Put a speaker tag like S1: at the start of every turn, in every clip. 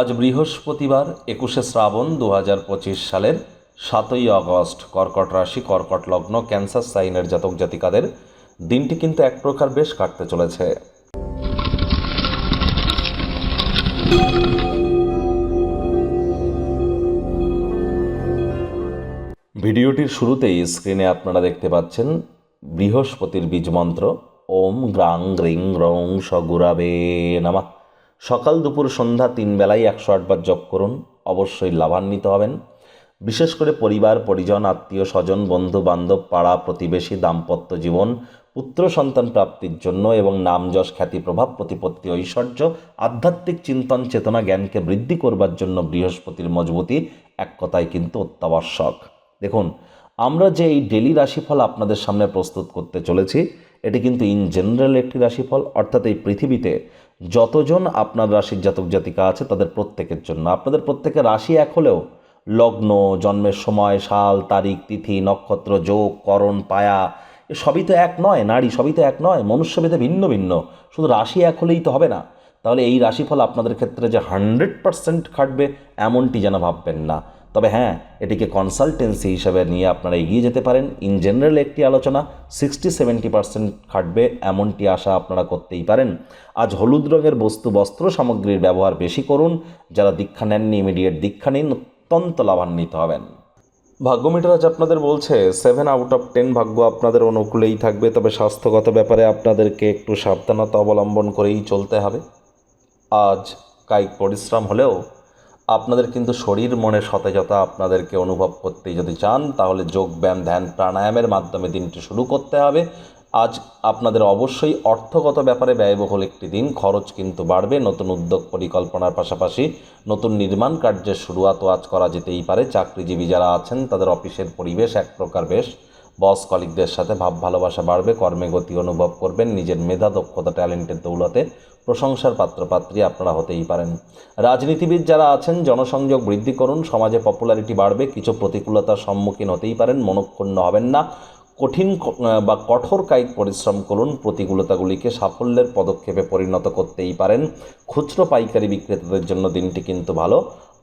S1: আজ বৃহস্পতিবার, একুশে শ্রাবণ দু হাজার পঁচিশ সালের সাতই আগস্ট, কর্কট রাশি, কর্কট লগ্ন, ক্যান্সার সাইনের জাতক জাতিকাদের দিনটি কিন্তু এক প্রকার বেশ কাটতে চলেছে। ভিডিওটির শুরুতেই স্ক্রিনে আপনারা দেখতে পাচ্ছেন বৃহস্পতির বীজমন্ত্র ওম গ্রাং গ্রিং রং সগুরাবে নামা। সকাল দুপুর সন্ধ্যা তিন বেলায় একশো আটবার জপ করুন, অবশ্যই লাভান্বিত হবেন। বিশেষ করে পরিবার, পরিজন, আত্মীয়, স্বজন, বন্ধু, বান্ধব, পাড়া, প্রতিবেশী, দাম্পত্য জীবন, পুত্র, সন্তান প্রাপ্তির জন্য এবং নাম, যশ, খ্যাতি, প্রভাব, প্রতিপত্তি, ঐশ্বর্য, আধ্যাত্মিক চিন্তন, চেতনা, জ্ঞানকে বৃদ্ধি করবার জন্য বৃহস্পতির মজবুতি এক কথায় কিন্তু অত্যাবশ্যক। দেখুন, আমরা যে এই ডেলি রাশিফল আপনাদের সামনে প্রস্তুত করতে চলেছি এটি কিন্তু ইন জেনারেল একটি রাশিফল, অর্থাৎ এই পৃথিবীতে যতজন আপনার রাশির জাতক জাতিকা আছে তাদের প্রত্যেকের জন্য। আপনাদের প্রত্যেকের রাশি এক হলেও লগ্ন, জন্মের সময়, সাল, তারিখ, তিথি, নক্ষত্র, যোগ, করণ, পায়া সবই তো এক নয়, নারী সবই তো এক নয়, মনুষ্যভেদে ভিন্ন ভিন্ন। শুধু রাশি এক হলেই তো হবে না। তাহলে এই রাশিফল আপনাদের ক্ষেত্রে যে হান্ড্রেড পারসেন্ট খাটবে, এমনটি যেন ভাববেন না। তবে হ্যাঁ এটিকে কনসালটেন্সি হিসাবে নিয়ে আপনারা এগিয়ে যেতে পারেন। ইন জেনারেল একটি আলোচনা সিক্সটি সেভেন্টি পার্সেন্ট খাটবে, এমনটি আশা আপনারা করতেই পারেন। আজ হলুদ রঙের বস্তু, বস্ত্র সামগ্রীর ব্যবহার বেশি করুন। যারা দীক্ষা নেননি ইমিডিয়েট দীক্ষা নিন, অত্যন্ত লাভান্বিত হবেন। ভাগ্য মিটার আজ আপনাদের বলছে সেভেন আউট অফ টেন ভাগ্য আপনাদের অনুকূলেই থাকবে, তবে স্বাস্থ্যগত ব্যাপারে আপনাদেরকে একটু সাবধানতা অবলম্বন করেই চলতে হবে। আজ কায়িক পরিশ্রম হলেও আপনাদের কিন্তু শরীর মনে সতেজতা আপনাদেরকে অনুভব করতে যদি চান, তাহলে যোগ, ব্যায়াম, ধ্যান, প্রাণায়ামের মাধ্যমে দিনটি শুরু করতে হবে। আজ আপনাদের অবশ্যই অর্থগত ব্যাপারে ব্যয়বহুল একটি দিন, খরচ কিন্তু বাড়বে, নতুন উদ্যোগ পরিকল্পনার পাশাপাশি নতুন নির্মাণ কার্যের শুরুয়াতও আজ করা যেতেই পারে। চাকরিজীবী যারা আছেন, তাদের অফিসের পরিবেশ এক প্রকার বেশ বস কলিকদের সাথে ভাব ভালোবাসা বাড়বে, কর্মে গতি অনুভব করবেন, নিজের মেধা, দক্ষতা, ট্যালেন্টের দৌলতে প্রশংসার পাত্রপাত্রী আপনারা হতেই পারেন। রাজনীতিবিদ যারা আছেন, জনসংযোগ বৃদ্ধি করুন, সমাজে পপুলারিটি বাড়বে, কিছু প্রতিকূলতার সম্মুখীন হতেই পারেন, মনক্ষুণ্ণ হবেন না। কঠিন বা কঠোর কায়িক পরিশ্রম করুন, প্রতিকূলতাগুলিকে সাফল্যের পদক্ষেপে পরিণত করতেই পারেন। খুচরো পাইকারি বিক্রেতাদের জন্য দিনটি কিন্তু ভালো।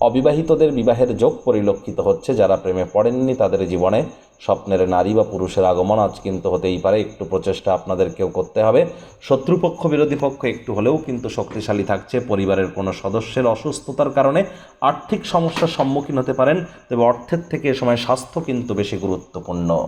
S1: অবিবাহিতদের বিবাহের যোগ পরিলক্ষিত হচ্ছে। যারা প্রেমে পড়েননি, তাদের জীবনে স্বপ্নের নারী বা পুরুষের আগমন আজ কিন্তু হতেই পারে। একটু প্রচেষ্টা আপনাদেরকেও করতে হবে। শত্রুপক্ষ, বিরোধী পক্ষ একটু হলেও কিন্তু শক্তিশালী থাকছে। পরিবারের কোনো সদস্যের অসুস্থতার কারণে আর্থিক সমস্যার সম্মুখীন হতে পারেন। তবে অর্থের থেকে এ সময় স্বাস্থ্য কিন্তু বেশি গুরুত্বপূর্ণ।